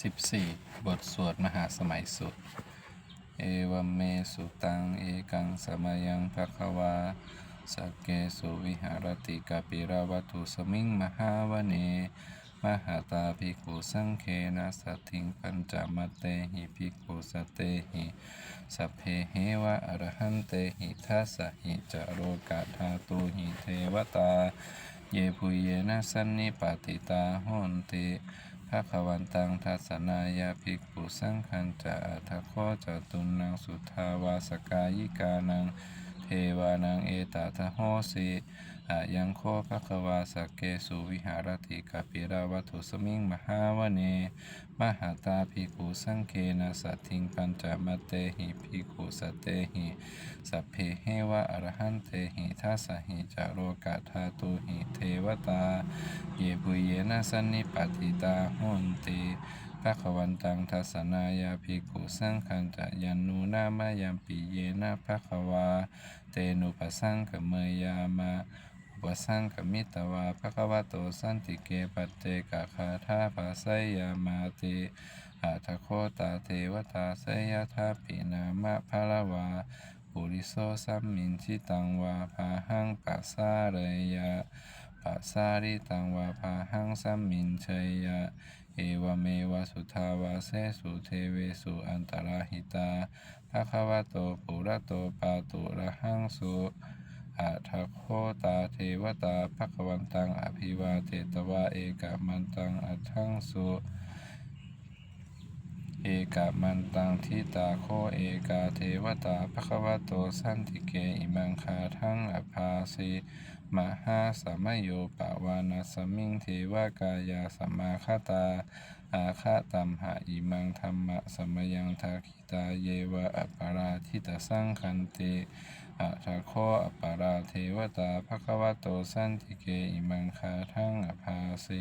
14 บทสวดมหาสมัยสุด เอวเมสุตัง เอกังสมัยังภควาสักเกสุวิหารติกาปิราวัตุสมิงมหาวเน มหาตาภิกขุสังเคนะสัตถิงปัญจมัตเตหิภิกขุสตเตหิสัพเพเหวะอรหันเตหิทัสสะหิจาโรกาธาตุหิเทวตา เยปุเยนะสันนิปติตาโหนติ ภะควันตังทัสสนายาภิกขุสังขันจะอัทโคจตุนังสุทาวาสกายิกานังเทวานังเอตตะโหสิ อะยังโคภะคะวาสักเกสุวิหารติกาปิราวัตุสมิงมหาวเน มหาตาภิกุสังเคนะสัตถิงปัญจมเตหิภิกุสเตหิสัพเพเหวะอรหันเตหิทัสหิจาโรกาธาตุหิเทวตา เยปุเยนะสันนิปติตาโหนติภะควันตังทัสนายาภิกุสังขันจะยันนูนามายัมปิเยนะภะควา เตนุปสังกเมยามา อุปสังกมิตวาภะคะวะโตสันติเกปัจเจกคาธาภาไสยามาติอาทโคตาเทวตาไสยทาปินามะภะละวาปุริโสสัมมินชิตังวาภาหังปัสสาเรยะปัสสาริตังวาภาหังสัมมินเชยะเอวเมวสุทาวาเสสุเทเวสุอันตราหิตาภะคะวะโตปุระโตปาตุระหังสุ อาทโคตาเทวตาภควันตังอภิวาเทตวาเอกามันตังอัตถังสุเอกามันตังทิตาโคเอกาเทวตาภควะโตสันติเกอิมังคาทังอภาสีมหาสมโยปวานาสมิงเทวกายาสมมาคตา อาคาตัมหะอิมังธรรมะสมยังทักิตาเยวะอัปปาราทิตสังคันติ อะทะโคอัปาราเทวตาภควะโตสันติเกอิมังคาทั้งอภาสี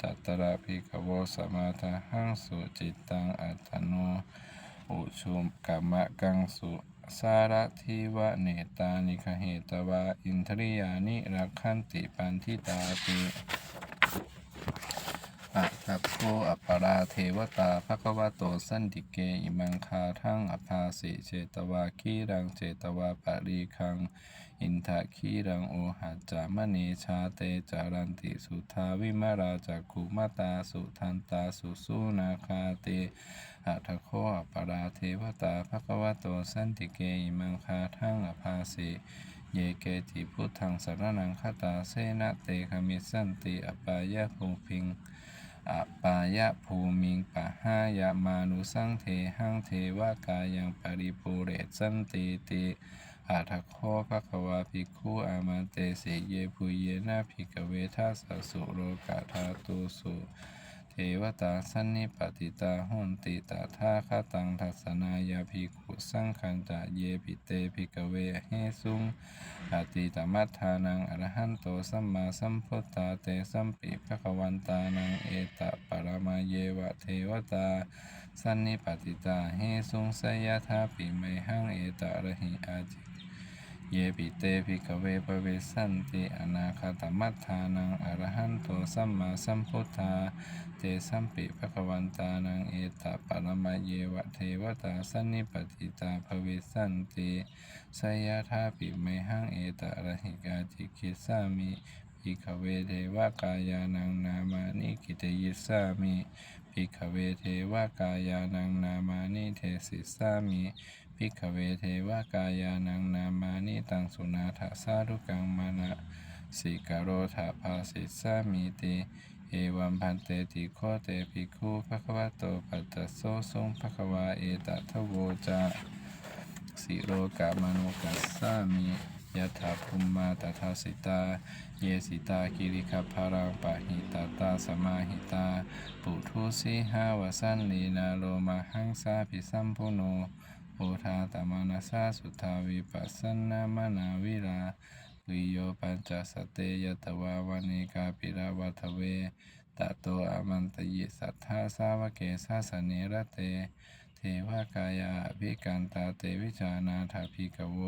ตัตตระภิกโวสมาทาหังสุจิตตังอัตโนอุชุมกรรมะกังสุสารทิวะเนตานิคเหตวา อินทริยานิรักขันติปันทิตาติ อะทัคโคอัปปาราเทวตาภควโตสันติเก อิมังคาทั้งอภาสิเจตวาคีรังเจตวาปะรีคัง อินทะคีรังโอหัจจามณีชาเตจารันติสุทาวิมาราจักขุมาตาสุทันตาสุสุนาคาเตอัทโคอัปปาราเทวตาภควโตสันติเก อิมังคาทั้งอภาสิเยเกติพุทธังสรนังคตาเสนะเตคมิสันติอปายะภูพิง อปายะภูมิงปะหายะมานุสังเทหังเทวกายังปริปูเรสันติติอัทโคภะควาภิกขุอามันเตสิเยภูเยนาภิกเวทัสสุโรกาธาตุสุ เทวตาสันนิปติตาหุนติตาทาคาตังทัสสนายาภิกุสังขันจะเยปิเตภิกเวเฮสุงอติตมัฏฐานังอรหันโตสัมมาสัมพุทธาเตสัมปิภควันตานังเอตะปรมาเยวะเทวตาสันนิปติตาเฮสุงสยทาปิไมหังเอตะระหิอาจิ เยปิเตภิกเวปเวสันติอนาคตมัฏฐานังอรหันโตสัมมาสัมพุทธาเตสัมปิภควันตานังเอตปรมะเยวะเทวตาสันนิปติตาภเวสันติสยทาปิไมหังเอตระหิกาจิคิสามิภิกเวเทวกายานังนามานิกิตยิสามิภิกเวเทวกายานังนามานิเทสิสามิ ภิกขเวเทวกายานังนามานิตังสุนาถาสารุกังมานะสิกโรธาภาสิสามิติเอวัมพันเตติโคเตภิกขุภะควะโตปัตตโสทรงภะควาเอตัทโวจาสิโรกามโนกัสสามิยะถาภุมมาตถาสิตา เยสิตากิริคพารังปะหิตาตาสมาหิตา ปุถุสีหาวสันลีนาโลมาหังสาภิสัมพุโน โอทาตมานาสาสุทาวิปัสสนามานาวิราวิโยปัญจสตเตยตวาวานิกาปิราวัทเวตะโตอมันตยิสัทธาสาวเกสาสเนระเต เทวกายาภิกันตาเตวิจานาถาภิกโว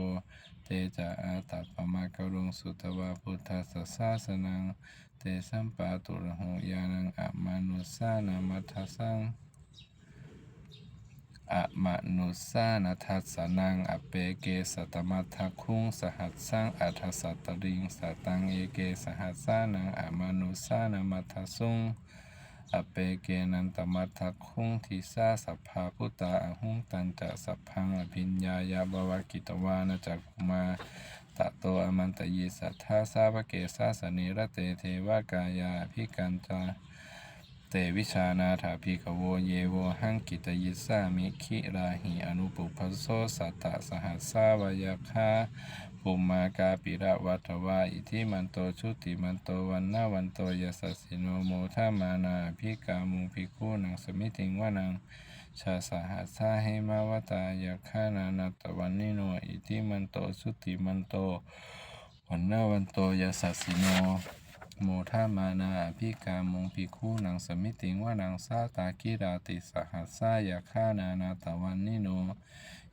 เตจะอาตัปปมากรุงสุตวาพุทธสสะสาสนัง เตสัมปาตุระหงยานังอะมานุสานามัทสัง อะมนุสานัทัสนังอเปเกสตมัทธคุงสหัสสังอัทสัตตริงสตังเอเกสหัสสานังอะมนุสานามัทธสุงอเปเกนันตมัทธคุงทิสาสัพพาพุตตาอหุงตันจะสัพพังอภิญญายาบวกิตวานจักุมาตะโตอมันตยิสัทธาสาวเกสาสนิระเตเทวากายาพิกันจา ตวิชานาถาภิกโวเยโวหังกิตยิสามิคิราหิอนุปุพโสสัตตะสหัสสาวายาคาปุมมากาปิระวัตวาอิทิมันโตชุติมันโตวันนาวันโตยสสสสิโนโมทามานาภิกามุภิกขุนังสมิติงวานังชาสหัสาเหมาวตายาคานานาตวันนิโนอิทิมันโตชุติมันโตวันนาวันโตยสสสสิโน โมทามานาอภิกามงภิกขุนังสมิติงว่านังสาตากิราติสหัสายาฆานานาตวันนิโน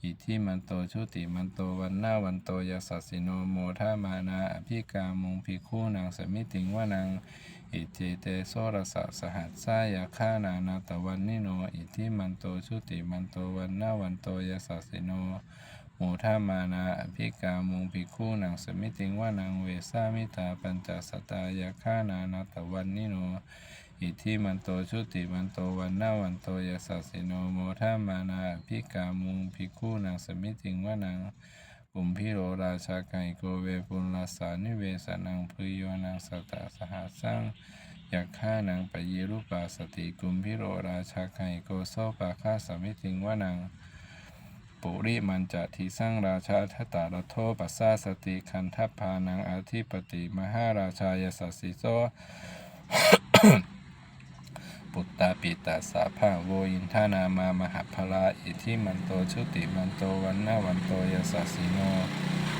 อิทิมันโตชุติมันโตวันนาวันโตยาสัสิโนโมทามานาอภิกามงภิกขุนังสมิติงว่านังอิจิเตโสรสะสหัสสายาฆานานาตวันนิโน อิทิมันโตชุติมันโตวันนาวันโตยาสัสิโน มทามานาอภิกามุงภิกขุนังสมิติงว่านังเวสามิตาปัญจสตายาฆานานาตวันนิโนอิทิมันโตชุติมันโตวันนาวันโตยสัสสิโนโมทามานาอภิกามุงภิกขุนังสมิติงว่านังกุมพิโรราชาไกโกเวปุลลาสานิเวสนังพริโยนังสตาสหัสสังยาฆ่านังปยีรูปาสติกุมพิโรราชาไกโกโซปาคาสมิติงว่านัง ปุริมันจะทิสร้างราชาทตตารโทปัสสาสติคันทัพพานังอธิปติมหาราชายสัสสิโซปุตตาปิตาสาภาโวอินทานามามหาพลาอิทิมันโตชุติมันโตวันนาวันโตยสัสสิโน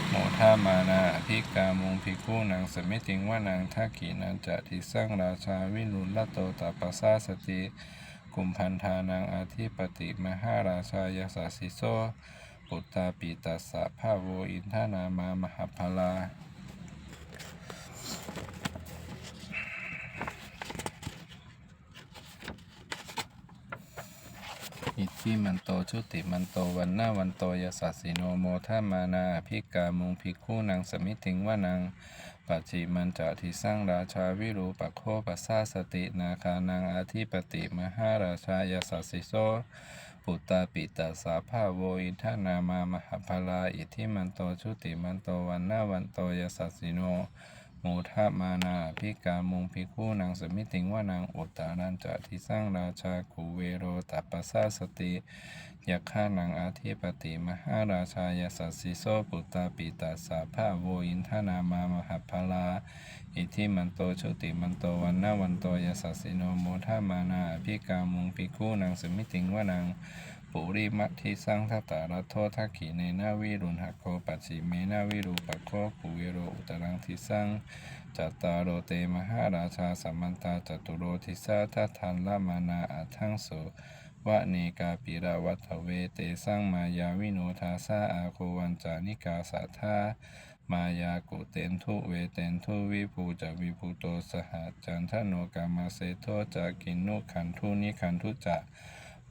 โมทามานาอภิกามุงภิกขุนางสมิติงว่านางทักขีนันจะทิสร้างราชาวิรุลโตตปัสสาสติ กุมพันธานังอาทิปติมหาราชายสัสสิโซปุตตาปิตัสสะภาโวอินทานามามหาพลา อิทธิมันโตชุติมันโตวันหน้าวันโตยสัสสิโนโมทามานาอภิกามุงภิกขุนางสมิติงว่านังปัจจิมันจะทิสร้างราชาวิรูปโคปัสสาสตินาคานังอาธิปติมหาราชายสัสสิโซปุตตาปิตาสาภาโวอินทานามามหาพลาอิทิมันโตชุติมันโตวันหน้าวันโตยสัสสิโน โมทามานาอภิกามุงภิกขุนางสมิติงว่านางอุตตานันจะทิสร้างราชากุเวโรตัปปสสาสติยาฆ่านางอาธิปติมหาราชายสัสสิโซปุตตาปิตาสาภาโวอินทนามามหาพลา อิทิมันโตชุติมันโตวันนาวันโตยสัสสิโนโมทามานาอภิกามุงภิกขุนางสมิติงว่านาง ปุริมัทิสังทัตตารัตโททักขีเนนาวิรุณหโคปัจฉิเมนาวิรูปโคกุเวโรอุตรังทิสังจัตตารโรเตมหาราชาสัมมันตาจตุโรทิสาทัทันละมานาอัทังโสวะเนกาปิระวัตเวเตสังมายาวิโนทาสาอาโควันจานิกาสัทธามายากุเตนทุเวเตนทุวิภูจวิภูโตสหจันทโนกามาเสโทจากินนุขันทุนิขันทุจะ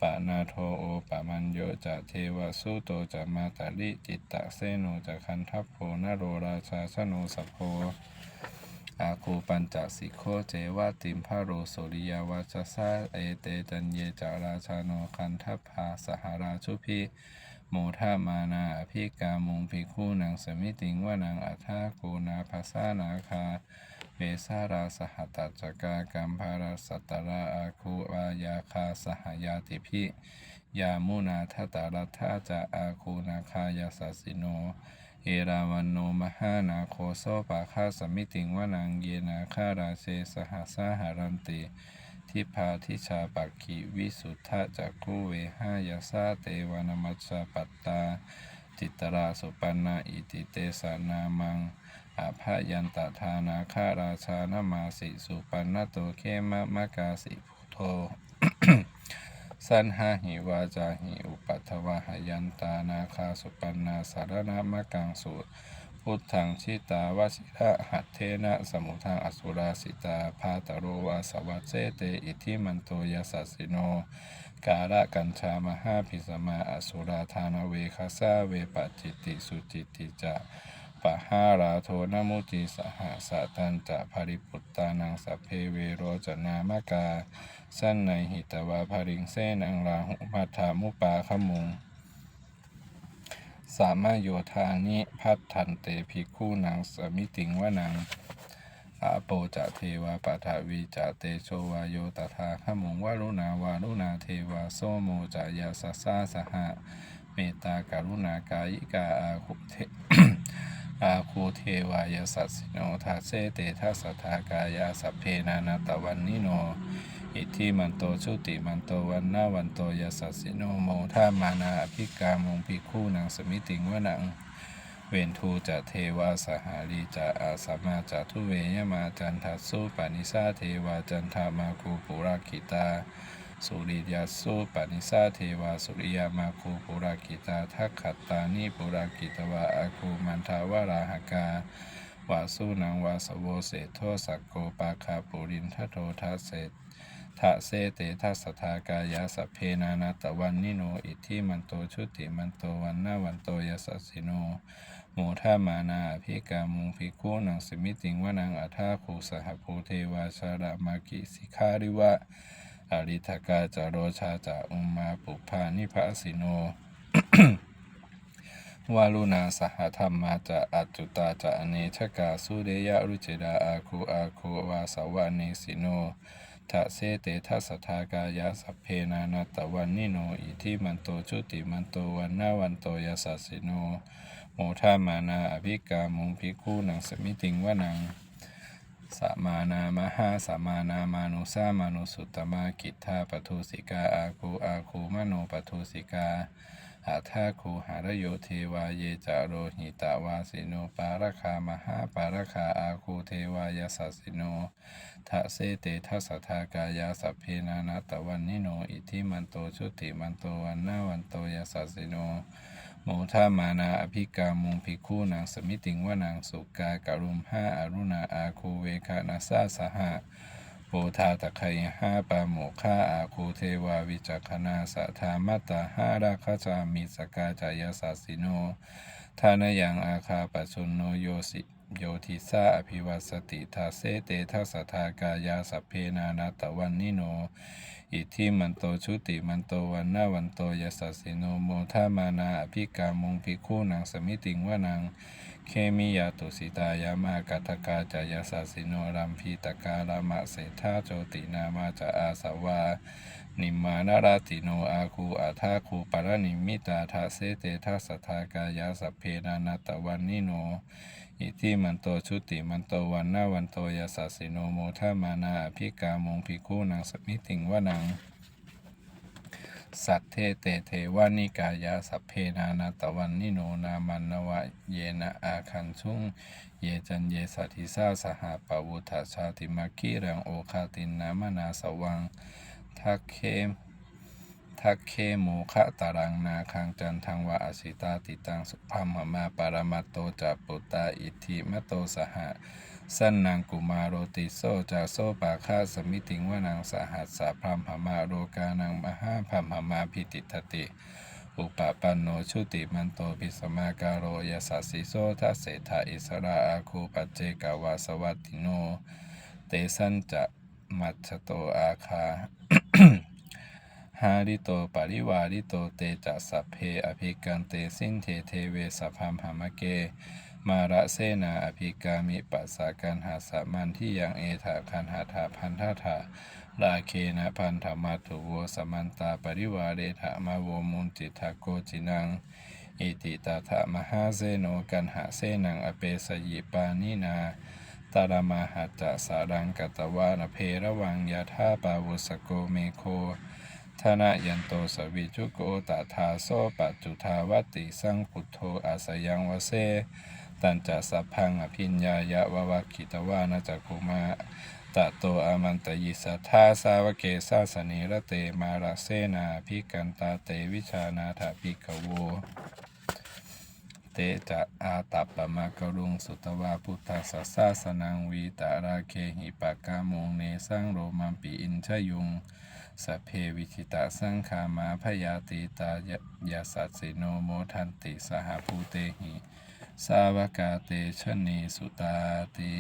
ปะนาโทโอปะมันโยจะเทวสุโตจะมาตาลิจิตตะเสโนจะคันทัพโพนโรราชาชโนสโพอาคูปัญจสิโคเจวาติมพาโรโสริยาวาชสาเอเตจันเยจาราชาโนคันทัพพาสหราชุพิโมทามานาอภิกามุงภิกขุนางสมิติงว่านางอัฏฐาโกนาภาษานาคา เวสาราสหตัจกากัมภาราสัตตราอาคูวายาคาสหายาติพิยามุนาทตารัทาจะอาคูนาคายาสัสิโน เอราวันโนมหานาโคโซปาคาสมิติงวานังเยนาคาราเชสหสาหารันติทิพาทิชาปักขีวิสุทธะจักขุเวหายาสาเตวานมัชชาปัตตา จิตตราสุปันนาอิติเตสานามังอาภายันตทานาคาราชานามาสิ สุปันนโตเขมะมะกาสิพุโทสันหาหิวาจาหิอุปัทวะหยันตานาคาสุปันนาสารณมะกังสุ พุทธังชิตาวชิระหัตเทนะสมุทังอสุราสิตาพาตโรวาสวัเจเตอิทิมันโตยสัสสิโน กาละกัญชามหาพิสมาอสุราธานเวคาซาเวปจิติสุจิติจะปะหาราโทนมุติสหสะตันจะภริปุตตานังสัพเพเวโรจนามกา สั้นในหิตวาภริงเสนังราหุมัทธามุปาขมุง สามารโยธานิพัฒทันเตภิกขุนางสมิติงวนังอาโปจะเทวาปัทวีจะเตโชวาโยตถาขมุงวารุณาวารุณาเทวาโสโมจะยาสสาสหะเมตตาการุณากายิกาอาคุเทอาคูเทวายสัสสิโนทัสเสเตทัสสทากายาสัพเพนานาตวันนิโน อิทิมันโตชุติมันโตวันนาวันโตยาสัสสิโนโมทามานาอภิกามงภิกขุนางสมิติงวนัง เวนทูจะเทวาสหารีจะอาสมาจะทุเวยมาจันทัสสุปานิสาเทวาจันทามาคูปุราคิตา สุริยาสุปานิสาเทวาสุริยามาคูปุราคิตาทักขัตานิปุราคิตวาอาคูมันทาวาราหกาวาสุนังวาสโวเสโทสักโกปาคาปุรินทโททัสเส ทะเสเตทัสสทากายาสเพนานาตวันนิโน อิทิมันโตชุติมันโตวันนาวันโตยสัสสิโนโมทามานาอภิกามุงภิกขุนังสมิติงวนังอัฏฐาคูสหภูเทวาชารามากิสิการิวะอริทกาจาโรชาจาอุมมาปุพานิพาสิโนวารุณาสหธรรมาจะอัจจุตาจะอเนชกาสุเดยะรุจิดาอาคูอาคูวาสาวาเนสิโน ทะเสเตทัสทากายาสัพเพนานาตวันนิโน อิทิมันโตชุติมันโตวันนาวันโตยสัสสิโน โมทามานาอภิกามุงภิกขุนังสมิติงวะนังสมานามหาสมานามานุสามานุสุตตมากิทธาปทุสิกาอาคูอาคูมโนปทุสิกา อาทาคูหารโยเทวาเยจาโรหิตาวาสิโนปารคามหาปารคาอาคูเทวายสัสสิโนทะเสเตทัสทากายาสัพเพนานาตวันนิโนอิทิมันโตชุติมันโตวันนาวันโตยสัสสิโนโมทามานาอภิกามุงภิกขุนางสมิติงวานางสุกากรุมห้าอารุณาอาคูเวคานาซาสหะ โปธาตะไคห้าปาโมฆาอาคูเทวาวิจักขณาสัทธามัตตาห้าราคาจามิสกาจายาสัสสิโนทานยังอาคาปชุนโนโยสิโยทิสาอภิวัสติทาเสเตทัสทากายาสัพเพนานาตวันนิโน อิทิมันโตชุติมันโตวันนาวันโตยสัสสิโนโมทามานาอภิกามุงภิกขุนางสมิติงวานัง เคมิยาตุสิตายามากัตกาจายาสัสสิโนรัมพีตกาลามะเศธาโจตินามาจะอาสาวา นิมานาราติโนอาคูอาทาคูปารนิมิตาทาเสเตทัสทากายาสเพนานาตวันนิโน อิทิมันโตชุติมันโตวันนาวันโตยาสัสิโนโมทามานาอภิกามงภิกขุนางสมิติงวานัง สัตเทเตเทวานิกายาสัพเพนานาตวันนิโนนามันนวะเยนะอาคันชุงเยจันเยสัทิสาสหปวุฒาชาติมาคีรังโอคาตินนามนาสวังทักเคมทักเคโมคะตารังนาคังจันทังวะอสิตาติตังสุพัมหมาปารมัตโตจัปุตตาอิทิมโตสหะ สั้นนางกุมารโรติโซจากโซปาคาสมิติงว่านางสหัสสะพรามหมาโรกานังมหาพรามหมาพิติทติ อุปปันโนชุติมันโตปิสมาการโรยสัสสิโซทัสเสธาอิสราอาคูปัจเจกาวาสวัตติโน เตสันจะมัจฉโตอาคาหาริโตปริวาริโตเตจะสัพเพอภิกันเตสินเทเทเวสพพามหามะเก มาระเสนาอภิกามิปัสสากันหาสามันที่ยังเอถาคันหาถาพันธาถาลาเคนะพันธมัตถุโวสมันตาปริวาเรถามาโวมุนจิตาโกจินังอิติตาถามหาเซโนกันหาเซนังอเปสยิปานินาตารามาหัจสารังกตวานเพระวังยาธาปาวุสโกเมโคธนะยันโตสวิจุโกตถาโซปัจจุทาวติสังพุทโธอาสยังวเส ตันจะสัพพังอภิญญายะวะวะคิตวานาจักุมาตะโตอามันตยิสัทธาสาวเกสาสเนระเตมาราเสนาพิกันตาเตวิชานาถาภิกโว เตจะอาตัปปะมะกรุงสุตวาพุทธสสะสนังวีตาราเคหิปะกามุงเนสังโรมัมปิอินชยุงสเพวิคิตาสังขามาพยาติตายาสัสสิโนโมทันติสหภูเตหิ สาวกาเตชะเนสุตาติ